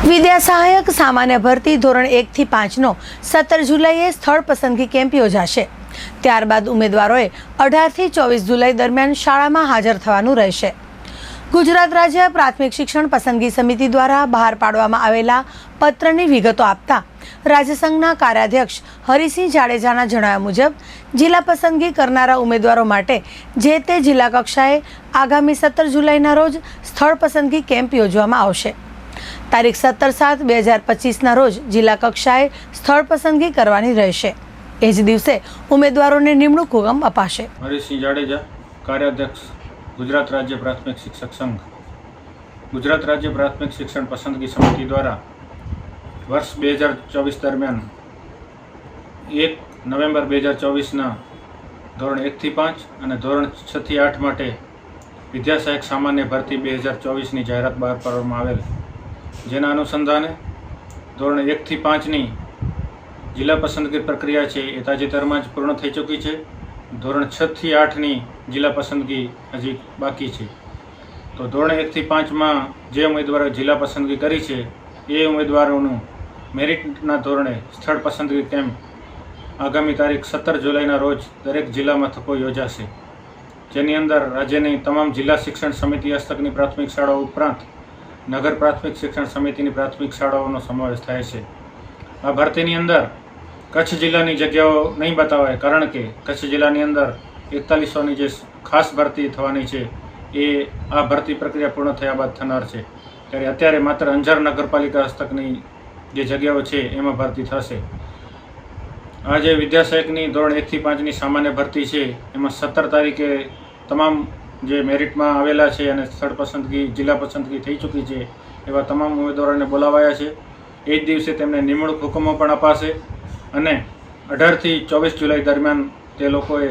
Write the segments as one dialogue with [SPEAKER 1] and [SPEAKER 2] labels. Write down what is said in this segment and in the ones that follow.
[SPEAKER 1] વિદ્યા સહાયક સામાન્ય ભરતી ધોરણ એકથી પાંચનો સત્તર જુલાઈએ સ્થળ પસંદગી કેમ્પ યોજાશે. ત્યારબાદ ઉમેદવારોએ અઢારથી ચોવીસ જુલાઈ દરમિયાન શાળામાં હાજર થવાનું રહેશે. ગુજરાત રાજ્ય પ્રાથમિક શિક્ષણ પસંદગી સમિતિ દ્વારા બહાર પાડવામાં આવેલા પત્રની વિગતો આપતા રાજ્યસંઘના કાર્યાધ્યક્ષ હરિસિંહ જાડેજાના જણાવ્યા મુજબ, જિલ્લા પસંદગી કરનારા ઉમેદવારો માટે જે તે જિલ્લા કક્ષાએ આગામી સત્તર જુલાઈના રોજ સ્થળ પસંદગી કેમ્પ યોજવામાં આવશે. તારીખ સત્તર સાત બે હજાર પચીસના રોજ જિલ્લા કક્ષાએ સ્થળ પસંદગી કરવાની રહેશે. એ જ દિવસે ઉમેદવારોને નિમણૂક હુકમ અપાશે.
[SPEAKER 2] હરીશસિંહ જાડેજા, કાર્યાધ્યક્ષ, ગુજરાત રાજ્ય પ્રાથમિક શિક્ષક સંઘ. ગુજરાત રાજ્ય પ્રાથમિક શિક્ષણ પસંદગી સમિતિ દ્વારા વર્ષ બે હજાર ચોવીસ દરમિયાન એક નવેમ્બર બે હજાર ચોવીસના ધોરણ એકથી પાંચ અને ધોરણ છથી આઠ માટે વિદ્યાસહાયક સામાન્ય ભરતી બે હજાર ચોવીસની જાહેરાત બહાર પાડવામાં આવેલ. જેના અનુસંધાને ધોરણ એકથી પાંચની જિલ્લા પસંદગી પ્રક્રિયા છે એ તાજેતરમાં જ પૂર્ણ થઈ ચૂકી છે. ધોરણ છથી આઠની જિલ્લા પસંદગી હજી બાકી છે. તો ધોરણ એકથી પાંચમાં જે ઉમેદવારો જિલ્લા પસંદગી કરી છે, એ ઉમેદવારોનું મેરિટના ધોરણે સ્થળ પસંદગી કેમ્પ આગામી તારીખ સત્તર જુલાઈના રોજ દરેક જિલ્લા મથકો યોજાશે. જેની અંદર રાજ્યની તમામ જિલ્લા શિક્ષણ સમિતિ હસ્તકની પ્રાથમિક શાળાઓ ઉપરાંત નગર પ્રાથમિક શિક્ષણ સમિતિની પ્રાથમિક શાળાઓનો સમાવેશ થાય છે. આ ભરતીની અંદર કચ્છ જિલ્લાની જગ્યાઓ નહીં બતાવાય, કારણ કે કચ્છ જિલ્લાની અંદર એકતાલીસોની જે ખાસ ભરતી થવાની છે, એ આ ભરતી પ્રક્રિયા પૂર્ણ થયા બાદ થનાર છે. ત્યારે અત્યારે માત્ર અંજાર નગરપાલિકા હસ્તકની જે જગ્યાઓ છે, એમાં ભરતી થશે. આ જે વિદ્યાસહાયકની ધોરણ એકથી પાંચની સામાન્ય ભરતી છે, એમાં સત્તર તારીખે તમામ જે મેરિટમાં આવેલા છે અને સ્થળ પસંદગી, જિલ્લા પસંદગી થઈ ચૂકી છે, એવા તમામ ઉમેદવારોને બોલાવાયા છે. એ જ દિવસે તેમને નિમણૂક હુકમો પણ અપાશે અને અઢારથી ચોવીસ જુલાઈ દરમિયાન તે લોકોએ,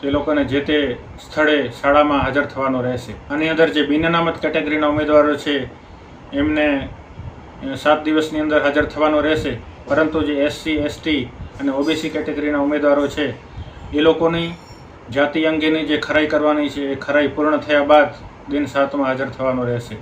[SPEAKER 2] તે લોકોને જે તે સ્થળે શાળામાં હાજર થવાનો રહેશે. આની અંદર જે બિન અનામત કેટેગરીના ઉમેદવારો છે, એમને સાત દિવસની અંદર હાજર થવાનો રહેશે. પરંતુ જે એસસી, એસટી અને ઓબીસી કેટેગરીના ઉમેદવારો છે, એ લોકોની જાતિ અંગેની જે ખરાઈ કરવાની છે, એ ખરાઈ પૂર્ણ થયા બાદ દિન સાતમાં હાજર થવાનો રહેશે.